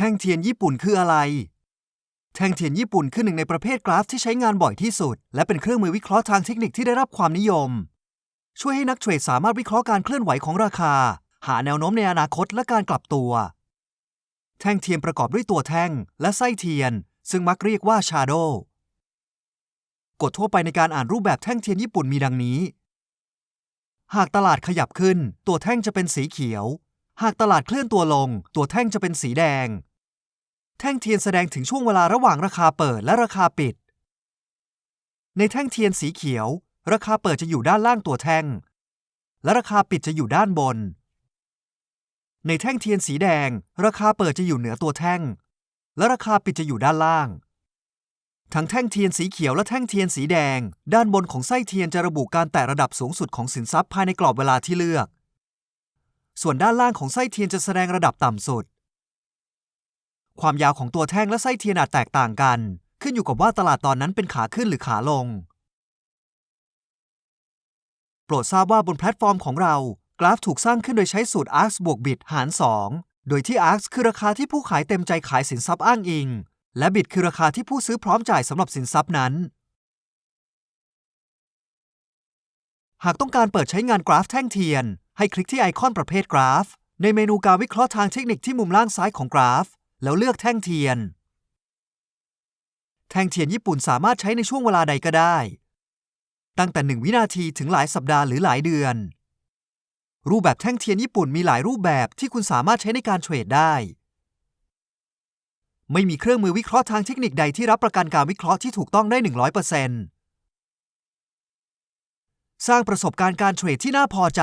แท่งเทียนญี่ปุ่นคืออะไร แท่งเทียนญี่ปุ่นคือหนึ่งในประเภทกราฟที่ใช้งานบ่อยที่สุด และเป็นเครื่องมือวิเคราะห์ทางเทคนิคที่ได้รับความนิยม ช่วยให้นักเทรดสามารถวิเคราะห์การเคลื่อนไหวของราคา หาแนวโน้มในอนาคตและการกลับตัว แท่งเทียนประกอบด้วยตัวแท่ง และไส้เทียน ซึ่งมักเรียกว่าชาโดกฎทั่วไปในการอ่านรูปแบบแท่งเทียนญี่ปุ่นมีดังนี้ หากตลาดขยับขึ้น ตัวแท่งจะเป็นสีเขียว หากตลาดเคลื่อนตัวลง ตัวแท่งจะเป็นสีแดง แท่งเทียนแสดงถึงช่วงเวลาระหว่างราคาเปิดและราคาปิด ในแท่งเทียนสีเขียว ราคาเปิดจะอยู่ด้านล่างตัวแท่ง และราคาปิดจะอยู่ด้านบน ในแท่งเทียนสีแดง ราคาเปิดจะอยู่เหนือตัวแท่ง และราคาปิดจะอยู่ด้านล่าง ทั้งแท่งเทียนสีเขียวและแท่งเทียนสีแดง ด้านบนของไส้เทียนจะระบุการแตะระดับสูงสุดของสินทรัพย์ภายในกรอบเวลาที่เลือก ส่วนด้านล่างของไส้เทียนจะแสดงระดับต่ำสุด ความยาวของตัวแท่งและไส้เทียนอาจแตกต่างกัน ขึ้นอยู่กับว่าตลาดตอนนั้นเป็นขาขึ้นหรือขาลง โปรดทราบว่าบนแพลตฟอร์มของเรา กราฟถูกสร้างขึ้นโดยใช้สูตร ARX บวก bit หาร 2 โดยที่ ARX คือราคาที่ผู้ขายเต็มใจขายสินทรัพย์อ้างอิง และ bit คือราคาที่ผู้ซื้อพร้อมจ่ายสำหรับสินทรัพย์นั้น หากต้องการเปิดใช้งานกราฟแท่งเทียน ให้คลิกที่ไอคอนประเภทกราฟ ในเมนูการวิเคราะห์ทางเทคนิคที่มุมล่างซ้ายของกราฟ แล้วเลือกแท่งเทียน แท่งเทียนญี่ปุ่นสามารถใช้ในช่วงเวลาใดก็ได้ ตั้งแต่1วินาทีถึงหลายสัปดาห์หรือหลายเดือน รูปแบบแท่งเทียนญี่ปุ่นมีหลายรูปแบบที่คุณสามารถใช้ในการเทรดได้ ไม่มีเครื่องมือวิเคราะห์ทางเทคนิคใดที่รับประกันการวิเคราะห์ที่ถูกต้องได้ 100%สร้างประสบการณ์การเทรดที่น่าพอใจ